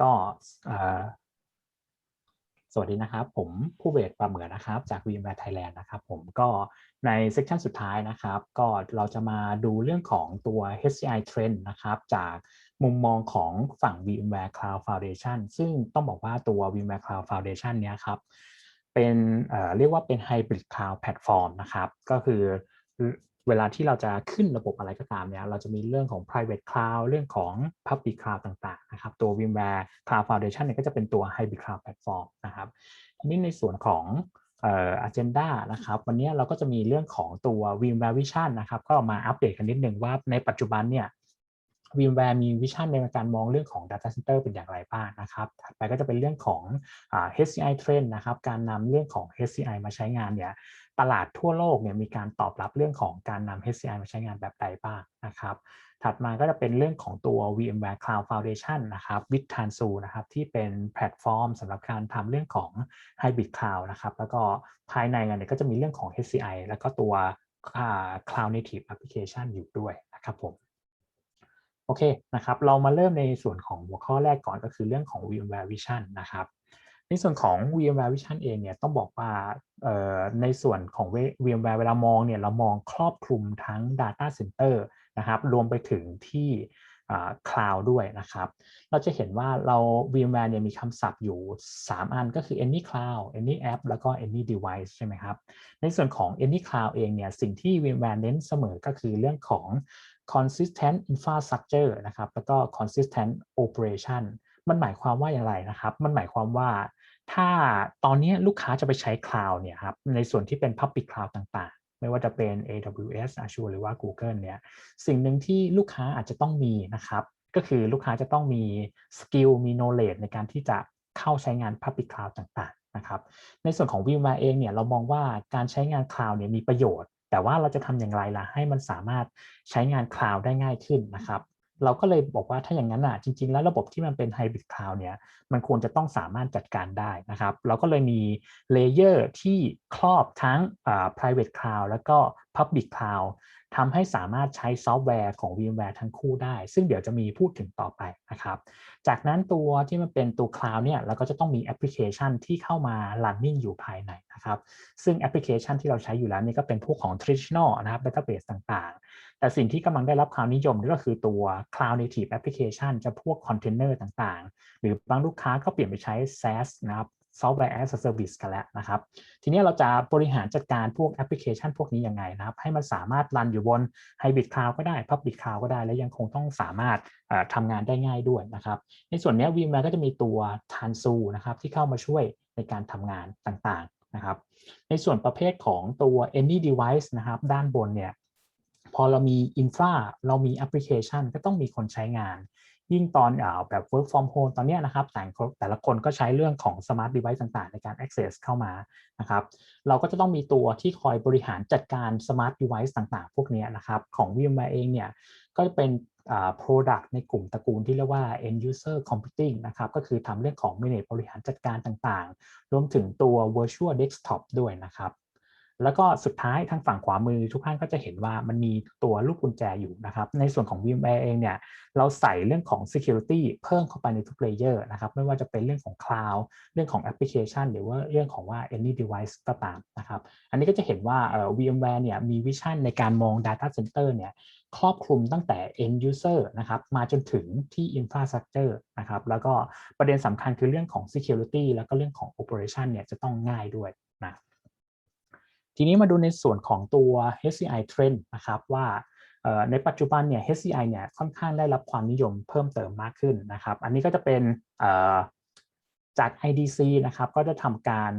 ก็สวัสดีนะครับ ผมผู้เวทปราเหมือนะครับ จาก VMware Thailand นะครับผมก็ในเซสชันสุดท้ายนะครับ ก็เราจะมาดูเรื่องของตัว HCI Trend นะครับ จากมุมมองของฝั่ง VMware Cloud Foundation ซึ่งต้องบอกว่าตัว VMware Cloud Foundation เนี้ยครับเป็นเเรียกว่าเป็น Hybrid Cloud Platform นะครับ ก็คือ เวลาที่เราจะขึ้นระบบอะไรก็ตามเนี่ยเราจะมีเรื่องของ private cloud เรื่องของ public cloud ต่างๆนะครับตัว VMware Cloud Foundation เนี่ยก็จะเป็นตัว hybrid cloud platform นะครับทีนี้ในส่วนของเอ่อ agenda นะครับวันนี้เราก็จะมีเรื่องของตัว VMware Vision นะครับก็มาอัปเดตกันนิดนึงว่าในปัจจุบันเนี่ย VMware มีวิชั่นในการมองเรื่องของ Data Center เป็นอย่างไรบ้างนะครับถัดไปก็จะเป็นเรื่องของอ HCI Trend นะครับ การนำเรื่องของ HCI มาใช้งานเนี่ย ตลาดทั่วโลกเนี่ยมีการตอบรับเรื่องของการนำ HCI มาใช้งานแบบใดบ้างนะครับ ถัดมาก็จะเป็นเรื่องของตัว VMware Cloud Foundation นะครับ with Tanzu นะครับที่เป็นแพลตฟอร์มสำหรับการทำเรื่องของ Hybrid Cloud นะครับ แล้วก็ภายในเนี่ยก็จะมีเรื่องของ HCI แล้วก็ตัวอ่า Cloud Native Application อยู่ด้วยนะครับผมโอเคนะครับ เรามาเริ่มในส่วนของหัวข้อแรกก่อนก็คือเรื่องของ VMware Vision นะครับ ในส่วนของ VMware Vision เองเนี่ยต้องบอกว่าในส่วนของ VMware เวลามองเนี่ยเรามองครอบคลุมทั้ง Data Center นะครับรวมไปถึงที่คลาวด์ด้วยนะครับ เราจะเห็นว่าเรา VMware เนี่ยมีคำศัพท์อยู่ 3 อันก็คือ any cloud any app แล้วก็ any device ใช่ไหมครับ ในส่วนของ any cloud เองเนี่ยสิ่งที่ VMware เน้นเสมอก็คือเรื่องของ consistent infrastructure นะครับ แล้วก็ consistent operation มันหมายความว่าอย่างไรนะครับ มันหมายความว่า ถ้าตอนนี้ลูกค้าจะไปใช้คลาวด์เนี่ยครับในส่วนที่เป็น Public Cloud ต่างๆ ไม่ว่าจะเป็น AWS Azure หรือว่า Google เนี่ยสิ่งหนึ่งที่ลูกค้าอาจจะต้องมีนะครับ ก็คือลูกค้าจะต้องมีสกิลมี knowledge ในการที่จะเข้าใช้งาน Public Cloud ต่างๆนะครับในส่วนของ VMware เองเนี่ยเรามองว่าการใช้งานคลาวด์เนี่ยมีประโยชน์ แต่ว่าเราจะทำอย่างไรล่ะให้มันสามารถใช้งานคลาวด์ได้ง่ายขึ้นนะครับ เราก็เลยบอกว่าถ้าอย่างนั้นอะจริง ๆ แล้วระบบที่มันเป็นไฮบริดคลาวด์เนี่ยมันควรจะต้องสามารถจัดการได้นะครับ เราก็เลยมีเลเยอร์ที่ครอบทั้ง private cloud แล้วก็ public cloud ทำให้สามารถใช้ซอฟต์แวร์ของ VMware ทั้งคู่ได้ ซึ่งเดี๋ยวจะมีพูดถึงต่อไปนะครับ จากนั้นตัวที่มันเป็นตัว cloud เนี่ยเราก็จะต้องมีแอปพลิเคชันที่เข้ามา running อยู่ภายในนะครับ ซึ่งแอปพลิเคชันที่เราใช้อยู่แล้วนี่ก็เป็นพวกของ traditional นะครับ database ต่างๆ แต่สิ่งที่กำลังได้รับความนิยมก็คือตัว cloud native application จะพวกคอนเทนเนอร์ต่างๆ หรือบางลูกค้าก็เปลี่ยนไปใช้ SaaS นะครับ Software as a Service กันแล้วนะครับ ทีนี้เราจะบริหารจัดการพวกแอปพลิเคชันพวกนี้ยังไงนะครับ ให้มันสามารถรันอยู่บน Hybrid Cloud ก็ได้ Public Cloud ก็ได้ และยังคงต้องสามารถทำงานได้ง่ายด้วยนะครับ ในส่วนนี้ VMware ก็จะมีตัว Tanzu นะครับที่เข้ามาช่วยในการทำงานต่างๆนะครับ ในส่วนประเภทของตัว Any Device นะครับด้านบนเนี่ยพอเรามี Infra เรามีแอปพลิเคชันก็ต้องมีคนใช้งาน ยิ่งตอนอแบบ work from home ตอนนี้นะครับแต่แต่ละคนก็ใช้เรื่องของ smart device ต่างๆ ในการ access เข้ามานะครับ เราก็จะต้องมีตัวที่คอยบริหารจัดการ smart device ต่างๆ พวกนี้นะครับของ VMware เองเนี่ยก็จะเป็น product ในกลุ่มตระกูลที่เรียกว่า end user computing นะครับ ก็คือทำเรื่องของ manage บริหารจัดการต่างๆ รวมถึงตัว virtual desktop ด้วยนะครับ แล้วก็สุดท้ายทางฝั่งขวามือทุกท่านก็จะเห็นว่ามันมีตัวลูกกุญแจอยู่นะครับ ในส่วนของ VMware เองเนี่ยเราใส่เรื่องของ security เพิ่มเข้าไปในทุก layer นะครับไม่ว่าจะเป็นเรื่องของ cloud เรื่องของ application หรือว่าเรื่องของว่า any device ก็ตามนะครับอันนี้ก็จะเห็นว่า VMware เนี่ยมีวิชั่นในการมอง data center เนี่ยครอบคลุมตั้งแต่ end user นะครับมาจนถึงที่ infrastructure นะครับแล้วก็ประเด็นสำคัญคือเรื่องของ security แล้วก็เรื่องของ operation เนี่ยจะต้องง่ายด้วยนะ ทีนี้มาดูในส่วนของตัว HCI Trend นะครับว่าในปัจจุบันเนี่ย HCI เนี่ยค่อนข้างได้รับความนิยมเพิ่มเติมมากขึ้นนะครับ อันนี้ก็จะเป็นจาก IDC นะครับก็จะทำการ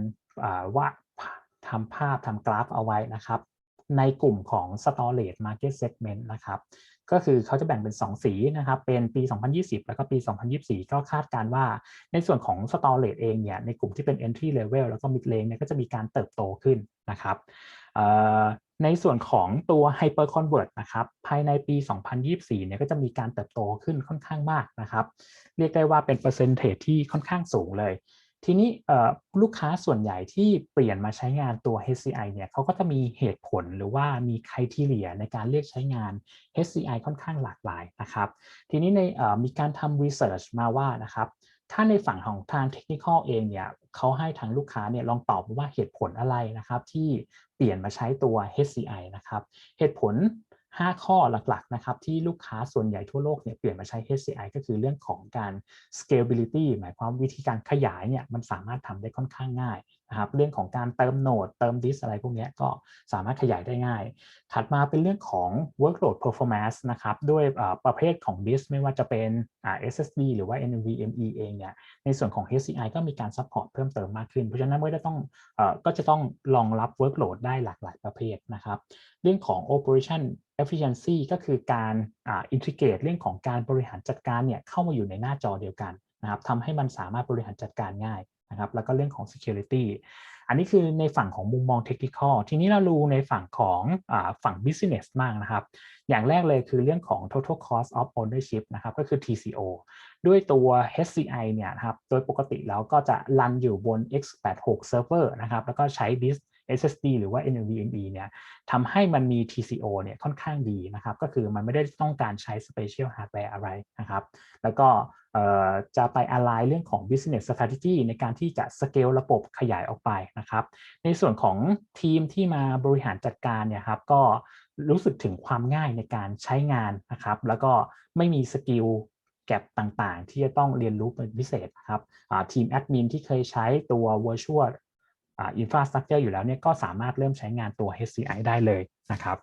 ว่าทำภาพทำกราฟเอาไว้นะครับ ในกลุ่มของ storage market segment นะครับ ก็คือเขาจะแบ่งเป็น 2 สีนะครับเป็นปี 2020 แล้วก็ปี 2024 ก็คาดการว่าในส่วนของ storage เองเนี่ยในกลุ่มที่เป็น entry level แล้วก็ mid range เนี่ยก็จะมีการเติบโตขึ้นนะครับในส่วนของตัว hyper convert นะครับภายในปี 2024 เนี่ยก็จะมีการเติบโตขึ้นค่อนข้างมากนะครับ เรียกได้ว่าเป็นเปอร์เซนเทจที่ค่อนข้างสูงเลย ทีนี้ลูกค้าส่วนใหญ่ที่เปลี่ยนมาใช้งานตัว HCI เนี่ยเขาก็จะมีเหตุผลหรือว่ามีคุณ i เ e ียในการเลือกใช้งาน HCI ค่อนข้างหลากหลายนะครับ ทีนี้ในมีการทำ research มาว่านะครับถ้าในฝั่งของทางเทคนิคเองเนี่ยเขาให้ทางลูกค้าเนี่ยลองตอบว่าเหตุผลอะไรนะครับ ที่เปลี่ยนมาใช้ตัว HCI นะครับ เหตุผล 5 ข้อหลักๆนะครับที่ลูกค้าส่วนใหญ่ทั่วโลกเนี่ยเปลี่ยนมาใช้ HCI ก็คือเรื่องของการ scalability หมายความวิธีการขยายเนี่ยมันสามารถทำได้ค่อนข้างง่าย นะครับเรื่องของการเติมโหนดเติมดิสอะไรพวกนี้ก็สามารถขยายได้ง่าย ถัดมาเป็นเรื่องของ workload performance นะครับด้วยประเภทของดิสไม่ว่าจะเป็น SSD หรือว่า NVMe เองเนี่ยในส่วนของ HCI ก็มีการ support เพิ่มเติมมากขึ้น เพราะฉะนั้นก็จะต้องก็จะต้องรองรับ workload ได้หลากหลายประเภทนะครับเรื่องของ operation efficiency ก็คือการอินทิเกรตเรื่องของการบริหารจัดการเนี่ยเข้ามาอยู่ในหน้าจอเดียวกันนะครับทำให้มันสามารถบริหารจัดการง่าย นะครับแล้วก็เรื่องของ security อันนี้คือในฝั่งของมุมมองเทคนิคทีนี้เราดูในฝั่งของอฝั่ง business มากนะครับ อย่างแรกเลยคือเรื่องของ total cost of ownership นะครับก็คือ TCO ด้วยตัว HCI เนี่ยนะครับ โดยปกติแล้วก็จะรันอยู่บน x86 server นะครับ แล้วก็ใช้ disk SSD หรือว่า NVMe เนี่ยทำให้มันมี TCO เนี่ยค่อนข้างดีนะครับ ก็คือมันไม่ได้ต้องการใช้ Special Hardware อะไรนะครับ แล้วก็จะไป align เรื่องของ business strategy ในการที่จะ scale ระบบขยายออกไปนะครับ ในส่วนของทีมที่มาบริหารจัดการเนี่ยครับก็รู้สึกถึงความง่ายในการใช้งานนะครับ แล้วก็ไม่มีสกิลแกลบต่างๆ ที่จะต้องเรียนรู้เป็นพิเศษครับทีมแอดมินที่เคยใช้ตัว virtual อินฟราสตรักเจอร์อยู่แล้วเนี่ยก็สามารถเริ่มใช้งานตัว HCI ได้เลยนะครับ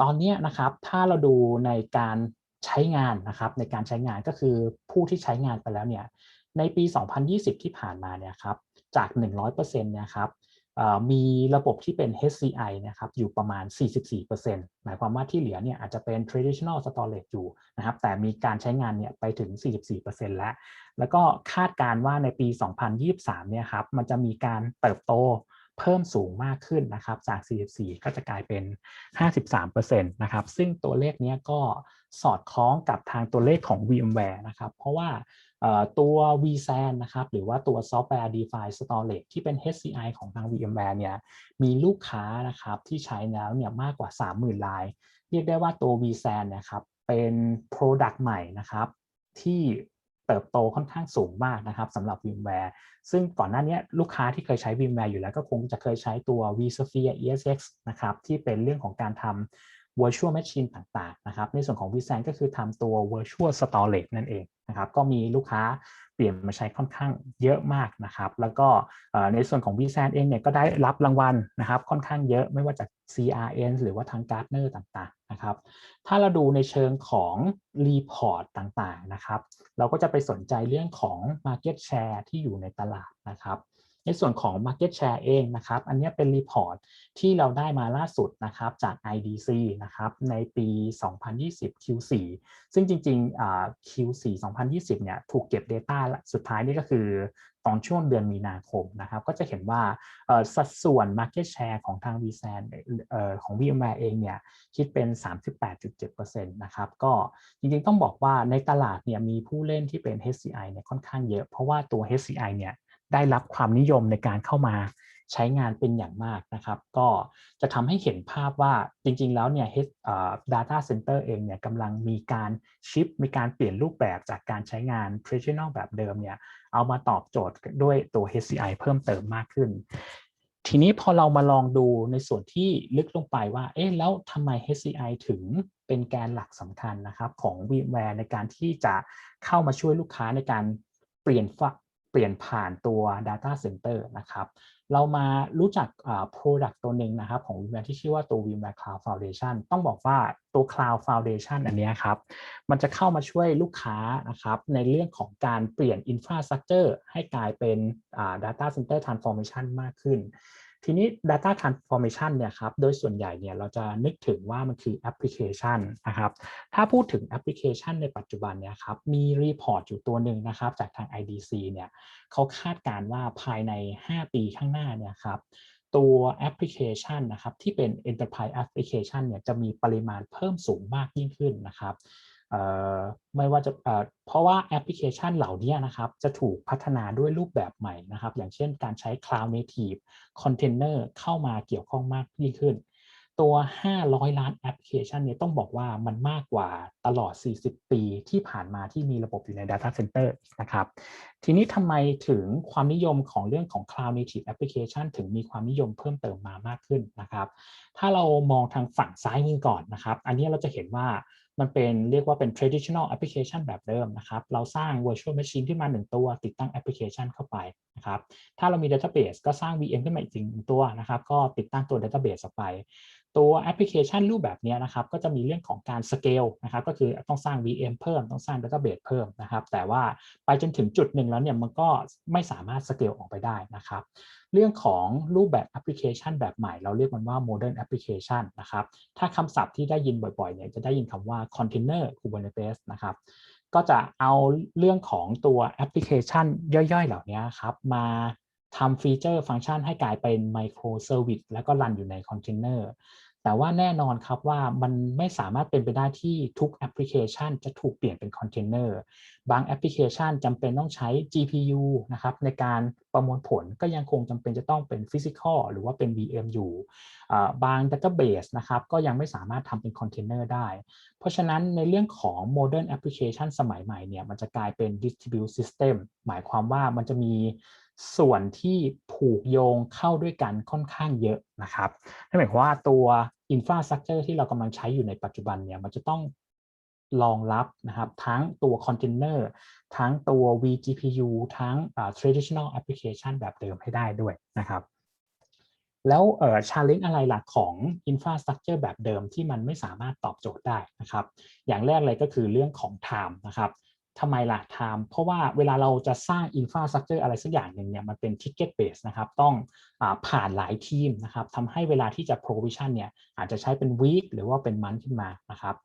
ตอนนี้นะครับถ้าเราดูในการใช้งานนะครับในการใช้งานก็คือผู้ที่ใช้งานไปแล้วเนี่ยในปี 2020 ที่ผ่านมาเนี่ยครับจาก 100%เนี่ยครับ มีระบบที่เป็น HCI นะครับอยู่ประมาณ 44%หมายความว่าที่เหลือเนี่ยอาจจะเป็น traditional storage อยู่นะครับแต่มีการใช้งานเนี่ยไปถึง 44%แล้ว แล้วก็คาดการว่าในปี 2023 เนี่ยครับมันจะมีการเติบโตเพิ่มสูงมากขึ้นนะครับจาก 44 ก็จะกลายเป็น 53%นะครับซึ่งตัวเลขนี้ก็สอดคล้องกับทางตัวเลขของ VMware นะครับเพราะว่า ตัว vSAN นะครับหรือว่าตัว Software Defined Storage ที่เป็น HCI ของทาง VMware เนี่ยมีลูกค้านะครับที่ใช้แล้วเนี่ยมากกว่า 30,000ราย เรียกได้ว่าตัว vSAN นะครับเป็น Product ใหม่นะครับที่เติบโตค่อนข้างสูงมากนะครับสำหรับ VMware ซึ่งก่อนหน้านี้ลูกค้าที่เคยใช้ VMware อยู่แล้วก็คงจะเคยใช้ตัว vSphere ESX นะครับที่เป็นเรื่องของการทำ virtual machine ต่างๆนะครับในส่วนของ vSAN ก็คือทำตัว virtual storage นั่นเองนะครับก็มีลูกค้าเปลี่ยนมาใช้ค่อนข้างเยอะมากนะครับ แล้วก็ในส่วนของ vSAN เองเนี่ยก็ได้รับรางวัลนะครับค่อนข้างเยอะไม่ว่าจาก CRN หรือว่าทาง Gartner ต่างๆนะครับ ถ้าเราดูในเชิงของ report ต่างๆนะครับ เราก็จะไปสนใจเรื่องของ market share ที่อยู่ในตลาดนะครับ ในส่วนของ Market Share เองนะครับ อันนี้เป็นรีพอร์ตที่เราได้มาล่าสุดนะครับจาก IDC นะครับในปี 2020 Q4 ซึ่งจริงๆ Q4 2020 เนี่ยถูกเก็บ Data สุดท้ายนี่ก็คือตอนช่วงเดือนมีนาคมนะครับ ก็จะเห็นว่าสัดส่วน Market Share ของทาง vSAN ของ VMware เองเนี่ยคิดเป็น 38.7%นะครับ ก็จริงๆต้องบอกว่าในตลาดเนี่ยมีผู้เล่นที่เป็น HCI เนี่ยค่อนข้างเยอะ เพราะว่าตัว HCI เนี่ย ได้รับความนิยมในการเข้ามาใช้งานเป็นอย่างมากนะครับ ก็จะทำให้เห็นภาพว่าจริงๆ แล้วเนี่ย data center เองเนี่ยกำลังมีการชิป มีการเปลี่ยนรูปแบบจากการใช้งาน traditional แบบเดิมเนี่ยเอามาตอบโจทย์ด้วยตัว HCI เพิ่มเติมมากขึ้น ทีนี้พอเรามาลองดูในส่วนที่ลึกลงไปว่า เอ๊ะ แล้วทำไม HCI ถึงเป็นแกนหลักสำคัญนะครับของ VMware ในการที่จะเข้ามาช่วยลูกค้าในการเปลี่ยน เปลี่ยนผ่านตัว Data Center นะครับ เรามารู้จัก Product ตัวหนึ่งนะครับ ของ VMware ที่ชื่อว่าตัว VMware Cloud Foundation ต้องบอกว่าตัว Cloud Foundation อันนี้ครับ มันจะเข้ามาช่วยลูกค้านะครับ ในเรื่องของการเปลี่ยน Infrastructure ให้กลายเป็น Data Center Transformation มากขึ้น ทีนี้ data transformation เนี่ยครับ โดยส่วนใหญ่เนี่ยเราจะนึกถึงว่ามันคือแอปพลิเคชันนะครับ ถ้าพูดถึงแอปพลิเคชันในปัจจุบันเนี่ยครับ มีรีพอร์ตอยู่ตัวหนึ่งนะครับ จากทาง IDC เนี่ยเขาคาดการว่าภายใน 5 ปีข้างหน้าเนี่ยครับ ตัวแอปพลิเคชันนะครับ ที่เป็น enterprise application เนี่ยจะมีปริมาณเพิ่มสูงมากยิ่งขึ้นนะครับ ไม่ว่าจะเพราะว่าแอปพลิเคชันเหล่านี้นะครับจะถูกพัฒนาด้วยรูปแบบใหม่นะครับ อย่างเช่นการใช้ Cloud Native Container เข้ามาเกี่ยวข้องมากยิ่งขึ้น ตัว 500 ล้านแอปพลิเคชันเนี่ยต้องบอกว่ามันมากกว่าตลอด 40 ปีที่ผ่านมาที่มีระบบอยู่ใน Data Center นะครับ ทีนี้ทำไมถึงความนิยมของเรื่องของ Cloud Native Application ถึงมีความนิยมเพิ่มเติมมามากขึ้นนะครับ ถ้าเรามองทางฝั่งซ้ายมือก่อนนะครับ อันนี้เราจะเห็นว่า มันเป็นเรียกว่าเป็น traditional application แบบเดิมนะครับ เราสร้าง virtual machine ขึ้นมาหนึ่งตัวติดตั้งแอปพลิเคชันเข้าไปนะครับ ถ้าเรามี database ก็สร้าง VM ขึ้นมาอีกหนึ่งตัวนะครับ ก็ติดตั้งตัว database ออกไป ตัวแอปพลิเคชันรูปแบบนี้นะครับก็จะมีเรื่องของการ scale นะครับก็คือต้องสร้าง VM เพิ่มต้องสร้าง database เพิ่มนะครับ แต่ว่าไปจนถึงจุดหนึ่งแล้วเนี่ยมันก็ไม่สามารถ scale ออกไปได้นะครับ เรื่องของรูปแบบแอปพลิเคชันแบบใหม่ เราเรียกมันว่า modern application นะครับถ้าคำศัพท์ที่ได้ยินบ่อยๆเนี่ยจะได้ยินคำว่า container Kubernetes นะครับก็จะเอาเรื่องของตัวแอปพลิเคชันย่อยๆ เหล่านี้ครับมาทำฟีเจอร์ฟังก์ชันให้กลายเป็น micro service แล้วก็รันอยู่ในคอนเทนเนอร์ แต่ว่าแน่นอนครับว่ามันไม่สามารถเป็นไปได้ที่ทุกแอปพลิเคชันจะถูกเปลี่ยนเป็นคอนเทนเนอร์บางแอปพลิเคชันจำเป็นต้องใช้ GPU นะครับในการประมวลผลก็ยังคงจำเป็นจะต้องเป็น Physical หรือว่าเป็น VM อยู่บาง Database นะครับก็ยังไม่สามารถทำเป็นคอนเทนเนอร์ได้ เพราะฉะนั้นในเรื่องของ Modern Application สมัยใหม่เนี่ยมันจะกลายเป็น Distributed System หมายความว่ามันจะมี ส่วนที่ผูกโยงเข้าด้วยกันค่อนข้างเยอะนะครับนั่นหมายความว่าตัว Infrastructure ที่เรากำลังใช้อยู่ในปัจจุบันเนี่ยมันจะต้องรองรับนะครับทั้งตัวคอนเทนเนอร์ทั้งตัว vGPU ทั้ง traditional application แบบเดิมให้ได้ด้วยนะครับ แล้วเอ่อ challenge อะไรหลักของ infrastructure แบบเดิมที่มันไม่สามารถตอบโจทย์ได้นะครับ อย่างแรกเลยก็คือเรื่องของ time นะครับ ทำไมล่ะ time เพราะว่าเวลาเราจะสร้าง infrastructure อะไรสักอย่างหนึ่งเนี่ยมันเป็น ticket base นะครับต้องอผ่านหลายทีมนะครับทำให้เวลาที่จะ provision เนี่ยอาจจะใช้เป็น week หรือว่าเป็น month ขึ้นมานะครับ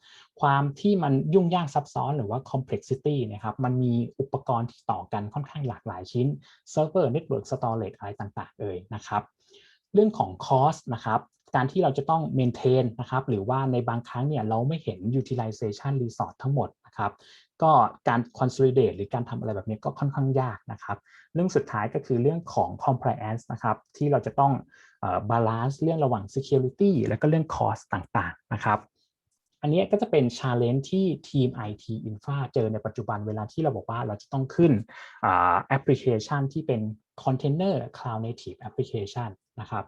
ความที่มันยุ่งยากซับซ้อนหรือว่า complexity นะครับมันมีอุปกรณ์ที่ต่อกันค่อนข้างหลากหลายชิ้น server network storage อะไรต่างๆ เอ่ยนะครับเรื่องของ cost นะครับการที่เราจะต้อง maintain นะครับหรือว่าในบางครั้งเนี่ยเราไม่เห็น utilization resource ทั้งหมด นะครับก็การ consolidate หรือการทำอะไรแบบนี้ก็ค่อนข้างยากนะครับ เรื่องสุดท้ายก็คือเรื่องของ compliance นะครับที่เราจะต้อง balance เรื่องระหว่าง security แล้วก็เรื่อง cost ต่างๆนะครับ อันนี้ก็จะเป็น challenge ที่ทีม IT Infra เจอในปัจจุบันเวลาที่เราบอกว่าเราจะต้องขึ้นแอปพลิเคชันที่เป็น container cloud native application นะครับ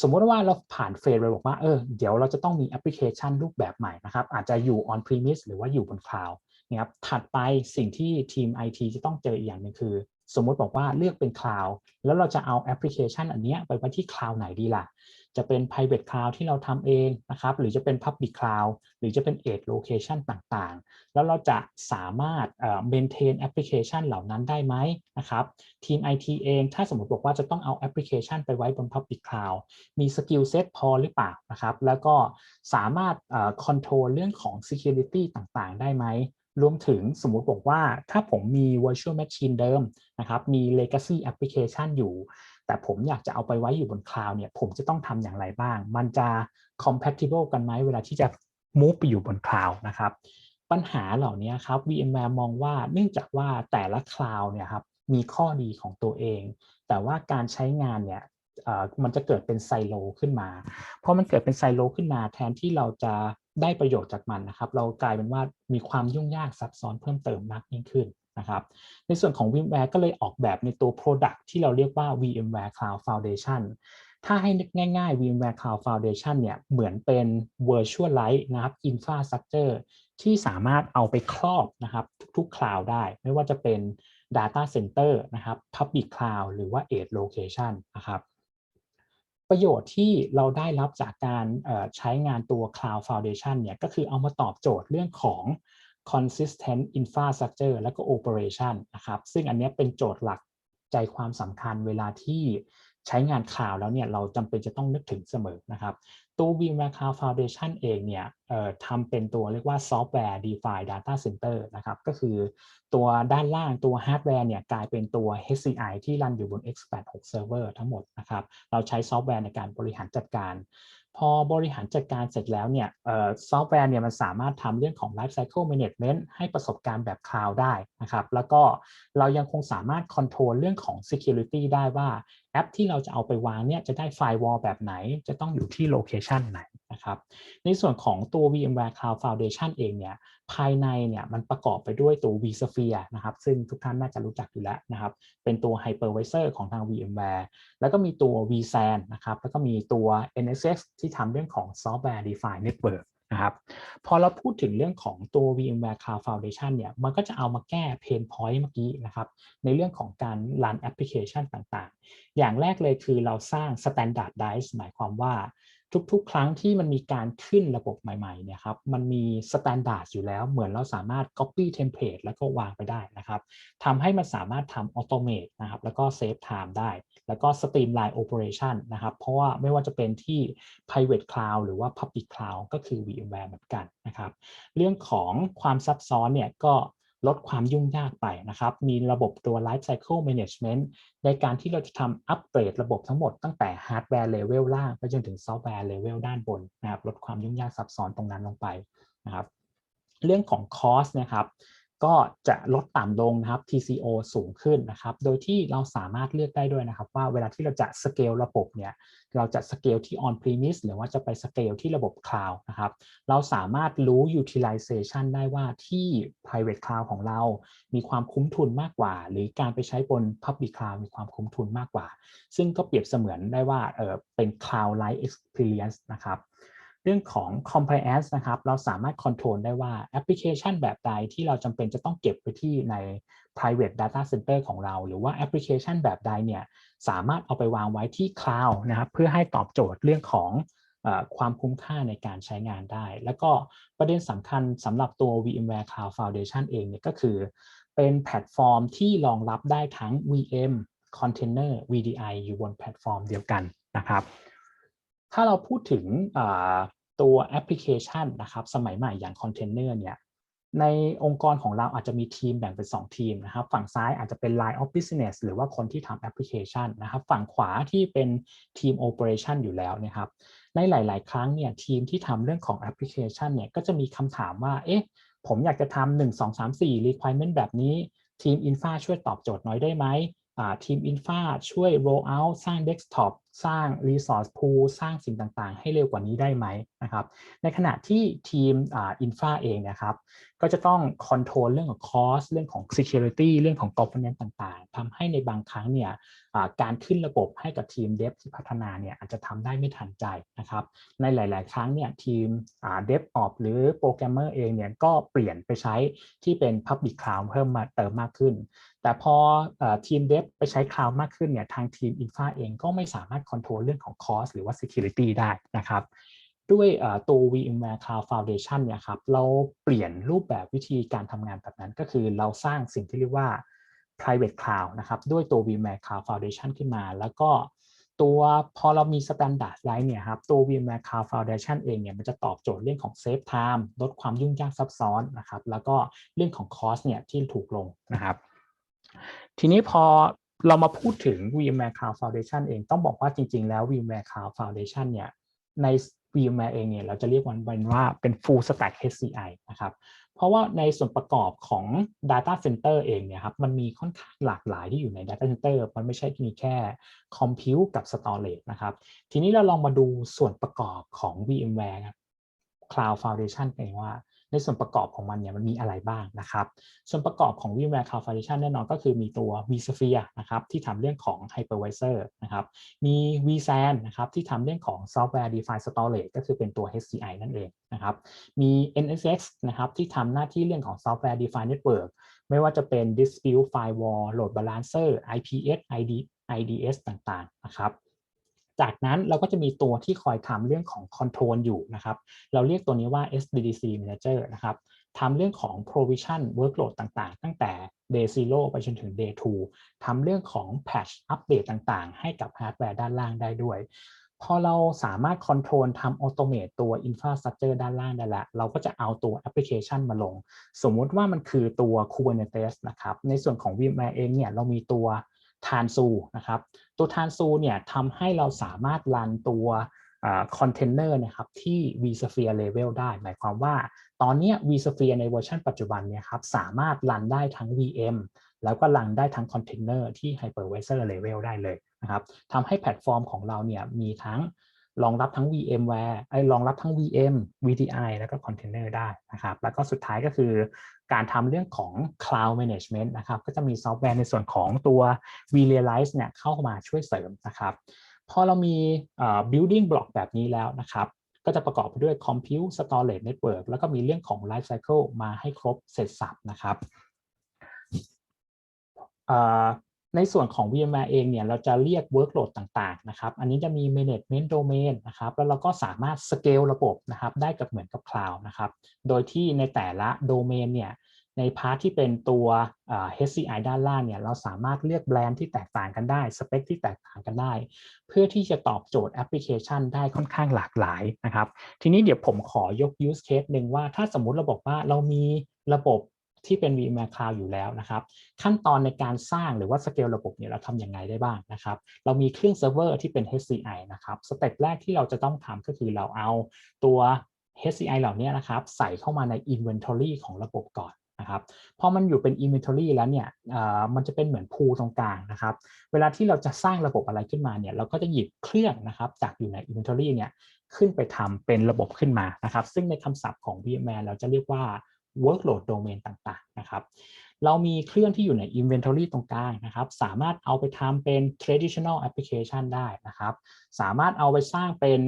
สมมติว่าเราผ่านเฟสไปบอกว่าเออเดี๋ยวเราจะต้องมีแอปพลิเคชันรูปแบบใหม่นะครับ อาจจะอยู่ on premise หรือว่าอยู่บน cloud นะครับถัดไปสิ่งที่ทีม IT จะต้องเจออีกอย่างหนึ่งคือ สมมติบอกว่าเลือกเป็น cloud แล้วเราจะเอาแอปพลิเคชันอันนี้ไปไว้ที่ cloud ไหนดีล่ะ จะเป็น private cloud ที่เราทำเองนะครับ หรือจะเป็น public cloud หรือจะเป็น edge location ต่างๆ แล้วเราจะสามารถ maintain แอปพลิเคชันเหล่านั้นได้ไหมนะครับ ทีม IT เอง ถ้าสมมติบอกว่าจะต้องเอาแอปพลิเคชันไปไว้บน public cloud มีสกิลเซ็ตพอหรือเปล่านะครับ แล้วก็สามารถ control เรื่องของ security ต่างๆ ได้ไหม รวมถึงสมมุติบอกว่าถ้าผมมี virtual machine เดิมนะครับมี legacy application อยู่ แต่ผมอยากจะเอาไปไว้อยู่บนคลาวด์เนี่ยผมจะต้องทำอย่างไรบ้าง มันจะ compatible กันไหมเวลาที่จะ move ไปอยู่บนคลาวด์นะครับปัญหาเหล่านี้ครับ VMware มองว่าเนื่องจากว่าแต่ละคลาวด์เนี่ยครับมีข้อดีของตัวเอง แต่ว่าการใช้งานเนี่ย มันจะเกิดเป็นไซโลขึ้นมาเพราะมันเกิดเป็นไซโลขึ้นมา แทนที่เราจะได้ประโยชน์จากมันนะครับ เรากลายเป็นว่ามีความยุ่งยากซับซ้อนเพิ่มเติมมากยิ่งขึ้นนะครับ ในส่วนของ VMware ก็เลยออกแบบในตัว Product ที่เราเรียกว่า VMware Cloud Foundation ถ้าให้นึกง่ายๆ VMware Cloud Foundation เนี่ยเหมือนเป็น Virtualize นะครับ Infrastructure ที่สามารถเอาไปครอบนะครับทุกๆ Cloud ได้ ไม่ว่าจะเป็น Data Center นะครับ Public Cloud หรือว่า Edge Location นะครับ ประโยชน์ที่เราได้รับจากการใช้งานตัว Cloud Foundation เนี่ยก็คือเอามาตอบโจทย์เรื่องของ consistent infrastructure และก็ operation นะครับ ซึ่งอันนี้เป็นโจทย์หลักใจความสำคัญเวลาที่ ใช้งานคลาวแล้วเนี่ยเราจำเป็นจะต้องนึกถึงเสมอนะครับ ตัว VMware Cloud Foundation เองเนี่ยทำเป็นตัวเรียกว่า Software Defined Data Center นะครับ ก็คือตัวด้านล่างตัวฮาร์ดแวร์เนี่ยกลายเป็นตัว HCI ที่รันอยู่บน x86 Server ทั้งหมดนะครับ เราใช้ซอฟต์แวร์ในการบริหารจัดการพอบริหารจัดการเสร็จแล้วเนี่ยซอฟต์แวร์เนี่ยมันสามารถทำเรื่องของ Life Cycle Management ให้ประสบการณ์แบบคลาวด์ได้นะครับ แล้วก็เรายังคงสามารถคอนโทรลเรื่องของ Security ได้ว่าแอปที่เราจะเอาไปวางเนี่ยจะได้ไฟวอลแบบไหน จะต้องอยู่ที่โลเคชันไหนนะครับ ในส่วนของตัว VMware Cloud Foundation เองเนี่ยภายในเนี่ยมันประกอบไปด้วยตัว vSphere นะครับ ซึ่งทุกท่านน่าจะรู้จักอยู่แล้วนะครับ เป็นตัว Hypervisor ของทาง VMware แล้วก็มีตัว vSAN นะครับ แล้วก็มีตัว NSX ที่ทำเรื่องของ Software Defined Network นะครับพอเราพูดถึงเรื่องของตัว VMware Cloud Foundation เนี่ยมันก็จะเอามาแก้ pain point เมื่อกี้นะครับในเรื่องของการ run application ต่างๆ อย่างแรกเลยคือเราสร้าง standardize หมายความว่าทุกๆ ครั้งที่มันมีการขึ้นระบบใหม่ๆเนี่ยครับ มันมี standard อยู่แล้ว เหมือนเราสามารถ copy template แล้วก็วางไปได้นะครับทำให้มันสามารถทำ automate นะครับ แล้วก็ save time ได้ แล้วก็ streamline operation นะครับ เพราะว่าไม่ว่าจะเป็นที่ private cloud หรือว่า public cloud ก็คือ VMware เหมือนกันนะครับ เรื่องของความซับซ้อนเนี่ยก็ลดความยุ่งยากไปนะครับ มีระบบตัว Life Cycle Management ในการที่เราจะทำอัปเกรดระบบทั้งหมดตั้งแต่ฮาร์ดแวร์เลเวลล่างไปจนถึงซอฟต์แวร์เลเวลด้านบนนะครับ ลดความยุ่งยากซับซ้อนตรงนั้นลงไปนะครับ เรื่องของคอสนะครับ ก็จะลดต่ำลงนะครับ TCO สูงขึ้นนะครับ โดยที่เราสามารถเลือกได้ด้วยนะครับ ว่าเวลาที่เราจะสเกลระบบเนี่ยเราจะสเกลที่ on premise หรือว่าจะไปสเกลที่ระบบ cloud นะครับ เราสามารถรู้ utilization ได้ว่าที่ private cloud ของเรา มีความคุ้มทุนมากกว่า หรือการไปใช้บน public cloud มีความคุ้มทุนมากกว่า ซึ่งก็เปรียบเสมือนได้ว่าเออเป็น cloud like experience นะครับ เรื่องของ compliance นะครับ เราสามารถ control ได้ว่าแอปพลิเคชันแบบใดที่เราจำเป็นจะต้องเก็บไว้ที่ใน private data center ของเรา หรือว่าแอปพลิเคชันแบบใดเนี่ยสามารถเอาไปวางไว้ที่ cloud นะครับ เพื่อให้ตอบโจทย์เรื่องของอความคุ้มค่าในการใช้งานได้ แล้วก็ประเด็นสำคัญสำหรับตัว VMware Cloud Foundation เองเนี่ยก็คือ เป็นแพลตฟอร์มที่รองรับได้ทั้ง VM Container VDI อยู่บนแพลตฟอร์มเดียวกันนะครับ ถ้าเราพูดถึงตัวแอปพลิเคชันนะครับสมัยใหม่อย่างคอนเทนเนอร์เนี่ยในองค์กรของเราอาจจะมีทีมแบ่งเป็น 2 ทีมนะครับ ฝั่งซ้ายอาจจะเป็น Line of Business หรือว่าคนที่ทำแอปพลิเคชันนะครับ ฝั่งขวาที่เป็นทีม Operation อยู่แล้วนะครับ ในหลาย ๆ ครั้งเนี่ยทีมที่ทำเรื่องของแอปพลิเคชันเนี่ยก็จะมีคำถามว่า เอ๊ะ ผมอยากจะทำหนึ่งสองสามสี่ requirement แบบนี้ ทีม Infra ช่วยตอบโจทย์น้อยได้ไหมทีม Infra ช่วย roll out สร้าง desktop สร้าง resource pool สร้างสิ่งต่างๆ ให้เร็วกว่านี้ได้ไหมนะครับ ในขณะที่ทีมอินฟาเองนะครับ ก็จะต้อง control เรื่องของ cost เรื่องของ security เรื่องของ governance ต่างๆทำให้ในบางครั้งเนี่ยการขึ้นระบบให้กับทีม dev ที่พัฒนาเนี่ยอาจจะทำได้ไม่ทันใจนะครับ ในหลาย ๆ ครั้งเนี่ยทีม dev op หรือโปรแกรมเมอร์เองเนี่ยก็เปลี่ยนไปใช้ที่เป็น public cloud เพิ่มมาเติมมากขึ้น แต่พอทีม dev ไปใช้ cloud มากขึ้นเนี่ยทางทีม infra เองก็ไม่สามารถ control เรื่องของ cost หรือว่า security ได้นะครับด้วยตัว VMware Cloud Foundation เนี่ยครับเราเปลี่ยนรูปแบบวิธีการทำงานแบบนั้นก็คือเราสร้างสิ่งที่เรียกว่า private cloud นะครับด้วยตัว VMware Cloud Foundation ขึ้นมา แล้วก็ตัวพอเรามี standard ไว้เนี่ยครับตัว VMware Cloud Foundation เองเนี่ยมันจะตอบโจทย์เรื่องของ save time ลดความยุ่งยากซับซ้อนนะครับแล้วก็เรื่องของ cost เนี่ยที่ถูกลงนะครับทีนี้พอ เรามาพูดถึง VMware Cloud Foundation เองต้องบอกว่าจริง ๆ แล้ว VMware Cloud Foundation เนี่ยใน VMware เองเนี่ยเราจะเรียกมันว่าเป็น full stack HCI นะครับเพราะว่าในส่วนประกอบของ Data Center เองเนี่ยครับมันมีค่อนข้างหลากหลายที่อยู่ใน Data Center มันไม่ใช่มีแค่ Compute กับ Storage นะครับทีนี้เราลองมาดูส่วนประกอบของ VMware Cloud Foundation กันว่า ในส่วนประกอบของมันเนี่ยมันมีอะไรบ้างนะครับ ส่วนประกอบของ VMware Cloud Foundation แน่นอนก็คือมีตัว vSphere นะครับที่ทำเรื่องของ Hypervisor นะครับ มี vSAN นะครับที่ทำเรื่องของ Software Defined Storage ก็คือเป็นตัว HCI นั่นเองนะครับ มี NSX นะครับที่ทำหน้าที่เรื่องของ Software Defined Network ไม่ว่าจะเป็น Dispute Firewall Load Balancer IPS ID IDS ต่างๆนะครับ จากนั้นเราก็จะมีตัวที่คอยทำเรื่องของ Control อยู่นะครับ เราเรียกตัวนี้ว่า SDDC Manager นะครับทำเรื่องของ provision workload ต่างๆ ตั้งแต่ day 0ไปจนถึง day 2ทำเรื่องของ patch อัปเดตต่างๆ ให้กับฮาร์ดแวร์ด้านล่างได้ด้วย พอเราสามารถ control ทำ automate ตัว infrastructure ด้านล่างได้แล้วเราก็จะเอาตัวแอปพลิเคชันมาลง สมมติว่ามันคือตัว Kubernetes นะครับ ในส่วนของ VMware เองเนี่ยเรามีตัว ทานซูนะครับตัวทานซูเนี่ยทำให้เราสามารถรันตัวคอนเทนเนอร์นะครับที่ vSphere level ได้ หมายความว่า ตอนนี้ vSphere ในเวอร์ชันปัจจุบันเนี่ยครับสามารถรันได้ทั้ง VM แล้วก็รันได้ทั้งคอนเทนเนอร์ที่ hypervisor level ได้เลยนะครับทำให้แพลตฟอร์มของเราเนี่ยมีทั้ง รองรับทั้ง VMware ไอ้รองรับทั้ง VM VDI แล้วก็ Container ได้นะครับ แล้วก็สุดท้ายก็คือการทำเรื่องของ Cloud Management นะครับ ก็จะมีซอฟต์แวร์ในส่วนของตัว vRealize เนี่ยเข้ามาช่วยเสริมนะครับ พอเรามี building block แบบนี้แล้วนะครับ ก็จะประกอบไปด้วย compute storage network แล้วก็มีเรื่องของ life cycle มาให้ครบเสร็จสับนะครับ ในส่วนของ VMware เองเนี่ยเราจะเรียก workload ต่างๆนะครับอันนี้จะมี management domain นะครับแล้วเราก็สามารถ scale ระบบนะครับได้กับเหมือนกับ cloud นะครับโดยที่ในแต่ละ domain เนี่ยในพาร์ทที่เป็นตัว HCI ด้านล่างเนี่ยเราสามารถเลือกแบรนด์ที่แตกต่างกันได้สเปคที่แตกต่างกันได้ เพื่อที่จะตอบโจทย์แอปพลิเคชันได้ค่อนข้างหลากหลายนะครับ ทีนี้เดี๋ยวผมขอยก use case หนึ่งว่าถ้าสมมุติเราบอกว่าเรามีระบบ ที่เป็น VMware Cloud อยู่แล้วนะครับ ขั้นตอนในการสร้างหรือว่าสเกลระบบเนี่ยเราทำยังไงได้บ้างนะครับ เรามีเครื่องเซิร์ฟเวอร์ที่เป็น HCI นะครับสเต็ปแรกที่เราจะต้องทำก็คือเราเอาตัว HCI เหล่านี้นะครับใส่เข้ามาใน Inventory ของระบบก่อนนะครับพอมันอยู่เป็น Inventory แล้วเนี่ยมันจะเป็นเหมือนพูตรงกลางนะครับ เวลาที่เราจะสร้างระบบอะไรขึ้นมาเนี่ยเราก็จะหยิบเครื่องนะครับจากอยู่ใน Inventory เนี่ยขึ้นไปทำเป็นระบบขึ้นมานะครับ ซึ่งในคำศัพท์ของ VMware เราจะเรียกว่า workload domain ต่างๆนะครับเรามีเครื่องที่อยู่ใน inventory ตรงกลางนะครับ สามารถเอาไปทำเป็น traditional application ได้นะครับ สามารถเอาไปสร้างเป็น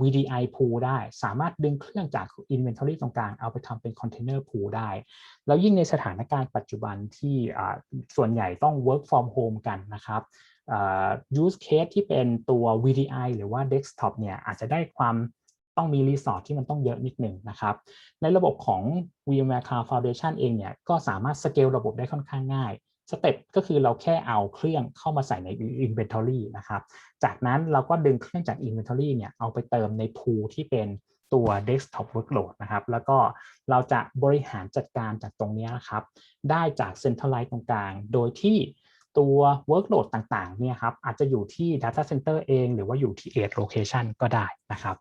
VDI pool ได้ สามารถดึงเครื่องจาก inventory ตรงกลางเอาไปทำเป็น container pool ได้ แล้วยิ่งในสถานการณ์ปัจจุบันที่ส่วนใหญ่ต้อง work from home กันนะครับ use case ที่เป็นตัว VDI หรือว่า desktop เนี่ยอาจจะได้ความ ต้องมีรีสอร์ทที่มันต้องเยอะนิดหนึ่งนะครับ ในระบบของ VMware Cloud Foundation เองเนี่ยก็สามารถสเกลระบบได้ค่อนข้างง่ายสเต็ปก็คือเราแค่เอาเครื่องเข้ามาใส่ใน Inventory นะครับ จากนั้นเราก็ดึงเครื่องจาก Inventory เนี่ยเอาไปเติมใน pool ที่เป็นตัว desktop workload นะครับ แล้วก็เราจะบริหารจัดการจากตรงนี้นะครับ ได้จาก centralize ตรงกลาง โดยที่ตัว workload ต่างๆเนี่ยครับอาจจะอยู่ที่ data center เอง หรือว่าอยู่ที่ edge location ก็ได้นะครับ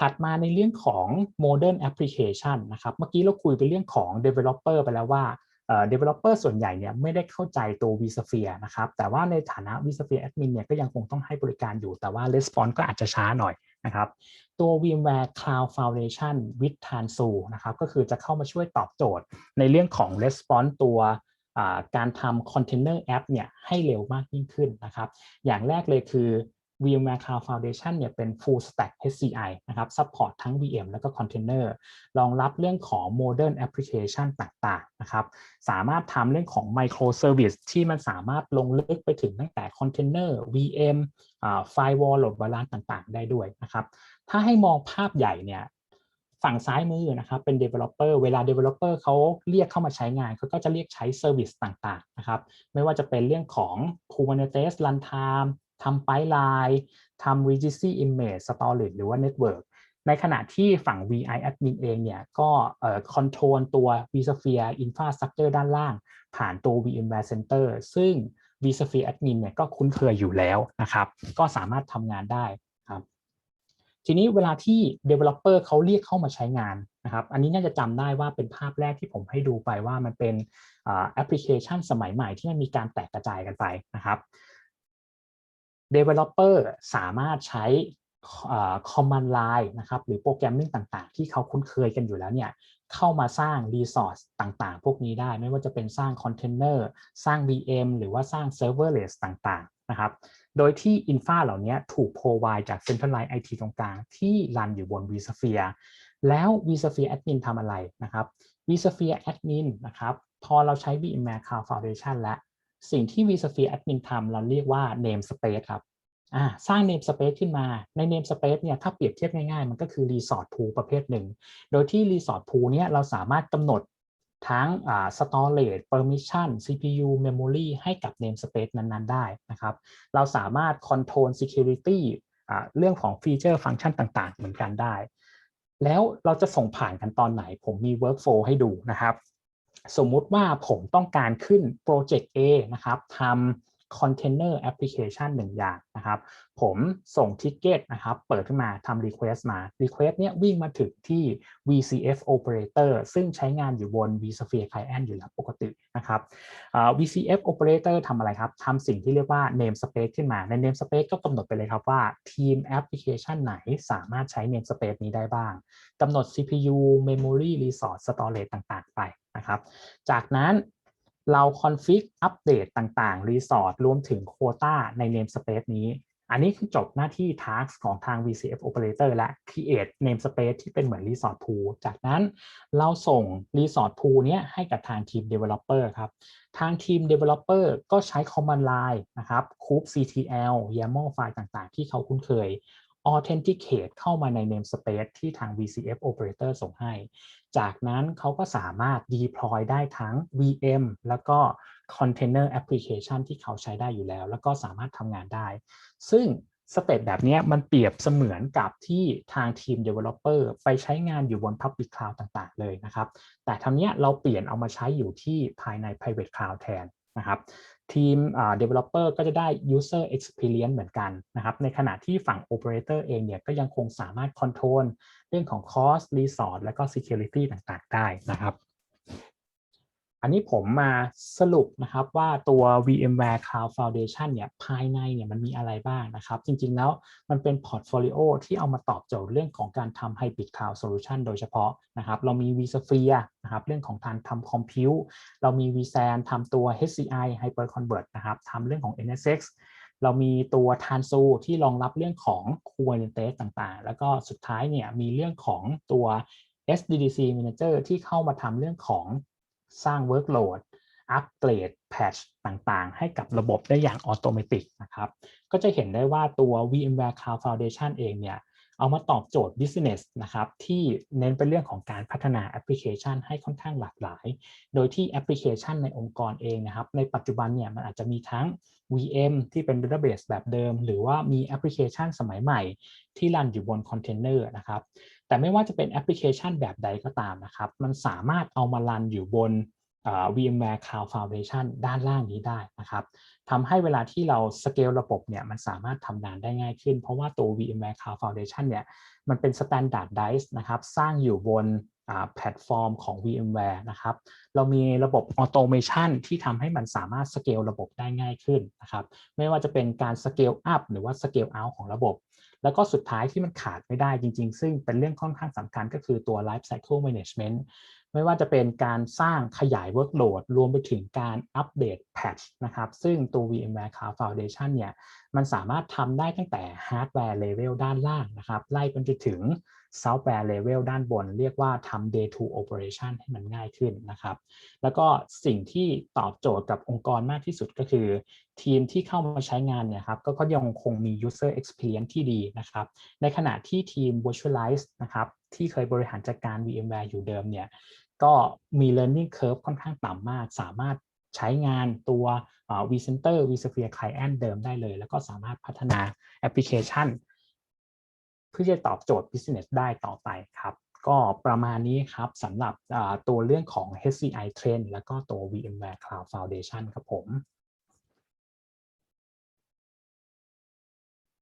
ถัดมาในเรื่องของ modern application นะครับ เมื่อกี้เราคุยไปเรื่องของ developer ไปแล้วว่าเอ่อ developer ส่วนใหญ่เนี่ยไม่ได้เข้าใจตัว vSphere นะครับ แต่ว่าในฐานะ vSphere admin เนี่ยก็ยังคงต้องให้บริการอยู่ แต่ว่า response ก็อาจจะช้าหน่อยนะครับ ตัว VMware Cloud Foundation with Tanzu นะครับ ก็คือจะเข้ามาช่วยตอบโจทย์ในเรื่องของ response ตัวการทำ container app เนี่ยให้เร็วมากยิ่งขึ้นนะครับ อย่างแรกเลยคือ VMware Cloud Foundation เนี่ยเป็น full stack HCI นะครับ support ทั้ง VM แล้วก็ container รองรับเรื่องของ modern application ต่างๆนะครับ สามารถทำเรื่องของ microservice ที่มันสามารถลงลึกไปถึงตั้งแต่ container VM firewall โหลดบาลานต่างๆ ได้ด้วยนะครับ ถ้าให้มองภาพใหญ่เนี่ยฝั่งซ้ายมือนะครับเป็น developer เวลา developer เขาเรียกเข้ามาใช้งานเขาก็จะเรียกใช้ service ต่างๆนะครับ ไม่ว่าจะเป็นเรื่องของ Kubernetes runtime ทำ pipeline ทำ registry image storage หรือว่า network ในขณะที่ฝั่ง VI admin เองเนี่ยก็เอ่อ control ตัว vSphere infrastructure ด้านล่าง ผ่านตัว VMware Center ซึ่ง vSphere admin เนี่ยก็คุ้นเคยอยู่แล้วนะครับ ก็สามารถทำงานได้ครับทีนี้เวลาที่ developer เขาเรียกเข้ามาใช้งานนะครับ อันนี้น่าจะจำได้ว่าเป็นภาพแรกที่ผมให้ดูไปว่ามันเป็นแอปพลิเคชันสมัยใหม่ที่มันมีการแตกกระจายกันไปนะครับ developer สามารถใช้ command line นะครับหรือโปรแกรมมิ่งต่างๆ ที่เขาคุ้นเคยกันอยู่แล้วเนี่ยเข้ามาสร้าง resource ต่างๆ พวกนี้ได้ไม่ว่าจะเป็นสร้าง container สร้าง VM หรือว่าสร้าง serverless ต่างๆนะครับโดยที่ infra เหล่านี้ถูก provide จาก centralized IT ตรงกลางที่รันอยู่บน vSphere แล้ว vSphere admin ทำอะไรนะครับ vSphere admin นะครับพอเราใช้ VMware Cloud Foundation แล้ว สิ่งที่ vSphere admin ทำเราเรียกว่า namespace ครับอ่าสร้าง namespace ขึ้นมาใน namespace เนี่ยถ้าเปรียบเทียบง่ายๆ มันก็คือ resource pool ประเภทหนึ่ง โดยที่ resource pool เนี่ยเราสามารถกำหนดทั้ง storage permission CPU memory ให้กับ namespace นั้นๆ ได้นะครับ เราสามารถ control security เรื่องของฟีเจอร์ฟังก์ชันต่างๆ เหมือนกันได้ แล้วเราจะส่งผ่านกันตอนไหน ผมมี workflow ให้ดูนะครับ สมมุติว่าผมต้องการขึ้นโปรเจกต์ A นะครับท container application หนึ่งอย่างนะครับ ผมส่งทิกเก็ตนะครับ เปิดขึ้นมาทำ request มา request เนี้ยวิ่งมาถึงที่ VCF operator ซึ่งใช้งานอยู่บน vSphere client อยู่แล้วปกตินะครับ VCF operator ทำอะไรครับทำสิ่งที่เรียกว่า namespace ขึ้นมาใน namespace ก็กำหนดไปเลยครับว่าทีมแอปพลิเคชันไหนสามารถใช้ namespace นี้ได้บ้างกำหนด CPU memory resource storage ต่างๆ ไปนะครับ จากนั้นเราคอนฟิกอัปเดตต่างๆ resource รวมถึง quota ใน namespace นี้ อันนี้คือจบหน้าที่ task ของทาง VCF operator และ create namespace ที่เป็นเหมือน resource pool จากนั้นเราส่ง resource pool เนี้ยให้กับทางทีม developer ครับ ทางทีม developer ก็ใช้ command line นะครับ kubectl YAML ไฟล์ต่างๆ ที่เขาคุ้นเคย authenticate เข้ามาใน namespace ที่ทาง VCF operator ส่งให้ จากนั้นเขาก็สามารถ deploy ได้ทั้ง VM แล้วก็ container application ที่เขาใช้ได้อยู่แล้ว แล้วก็สามารถทำงานได้ ซึ่งสเต็ปแบบนี้มันเปรียบเสมือนกับที่ทางทีม developer ไปใช้งานอยู่บน public cloud ต่าง ๆ เลยนะครับ แต่ทำเนี้ยเราเปลี่ยนเอามาใช้อยู่ที่ภายใน private cloud แทน นะครับทีม developer ก็จะได้ user experience เหมือนกันนะครับ ในขณะที่ฝั่ง operator เองเนี่ยก็ยังคงสามารถ control เรื่องของ cost resource และก็ security ต่างๆ ได้นะครับ อันนี้ผมมาสรุปนะครับว่าตัว VMware Cloud Foundation เนี่ยภายในเนี่ยมันมีอะไรบ้างนะครับ จริงๆแล้วมันเป็นพอร์ตโฟลิโอที่เอามาตอบโจทย์เรื่องของการทำ Hybrid Cloud Solution โดยเฉพาะนะครับ เรามี vSphere นะครับเรื่องของการทำ Compute เรามี vSAN ทำตัว HCI Hyperconvert นะครับทำเรื่องของ NSX เรามีตัว Tanzu ที่รองรับเรื่องของ Kubernetes ต่างๆ แล้วก็สุดท้ายเนี่ยมีเรื่องของตัว SDDC Manager ที่เข้ามาทำเรื่องของ สร้าง workload อัปเกรด patch ต่างๆ ให้กับระบบได้อย่างอัตโนมัตินะครับ ก็จะเห็นได้ว่าตัว VMware Cloud Foundation เองเนี่ยเอามาตอบโจทย์ business นะครับที่เน้นเป็นเรื่องของการพัฒนาแอปพลิเคชันให้ค่อนข้างหลากหลาย โดยที่แอปพลิเคชันในองค์กรเองนะครับ ในปัจจุบันเนี่ยมันอาจจะมีทั้ง VM ที่เป็น database แบบเดิม หรือว่ามีแอปพลิเคชันสมัยใหม่ที่รันอยู่บนคอนเทนเนอร์นะครับ แต่ไม่ว่าจะเป็นแอปพลิเคชันแบบใดก็ตามนะครับ มันสามารถเอามารันอยู่บน VMware Cloud Foundation ด้านล่างนี้ได้นะครับทำให้เวลาที่เราสเกลระบบเนี่ยมันสามารถทำงานได้ง่ายขึ้น เพราะว่าตัว VMware Cloud Foundation เนี่ยมันเป็น Standardize นะครับสร้างอยู่บนแพลตฟอร์มของ VMware นะครับ เรามีระบบ Automation ที่ทำให้มันสามารถสเกลระบบได้ง่ายขึ้นนะครับ ไม่ว่าจะเป็นการสเกลอัพหรือว่าสเกลเอาของระบบ แล้วก็สุดท้ายที่มันขาดไม่ได้จริง ๆ ซึ่งเป็นเรื่องค่อนข้างสำคัญก็คือตัว Life Cycle Management ไม่ว่าจะเป็นการสร้างขยาย workload รวมไปถึงการอัปเดต patch นะครับ ซึ่งตัว VMware Cloud Foundation เนี่ย มันสามารถทำได้ตั้งแต่ hardware level ด้านล่างนะครับ ไล่ไปจนถึง software level ด้านบน เรียกว่าทำ day to operation ให้มันง่ายขึ้นนะครับ แล้วก็สิ่งที่ตอบโจทย์กับองค์กรมากที่สุดก็คือ ทีมที่เข้ามาใช้งานเนี่ยครับก็ยังคงมี user experience ที่ดีนะครับ ในขณะที่ทีม virtualize นะครับที่เคยบริหารจัดการ VMware อยู่เดิมเนี่ยก็มี learning curve ค่อนข้างต่ำมาก สามารถใช้งานตัว vCenter vSphere Client เดิมได้เลย แล้วก็สามารถพัฒนาแอปพลิเคชัน เพื่อจะตอบโจทย์ business ได้ต่อไปครับ ก็ประมาณนี้ครับสำหรับตัวเรื่องของ HCI Trend แล้วก็ตัว VMware Cloud Foundation ครับผม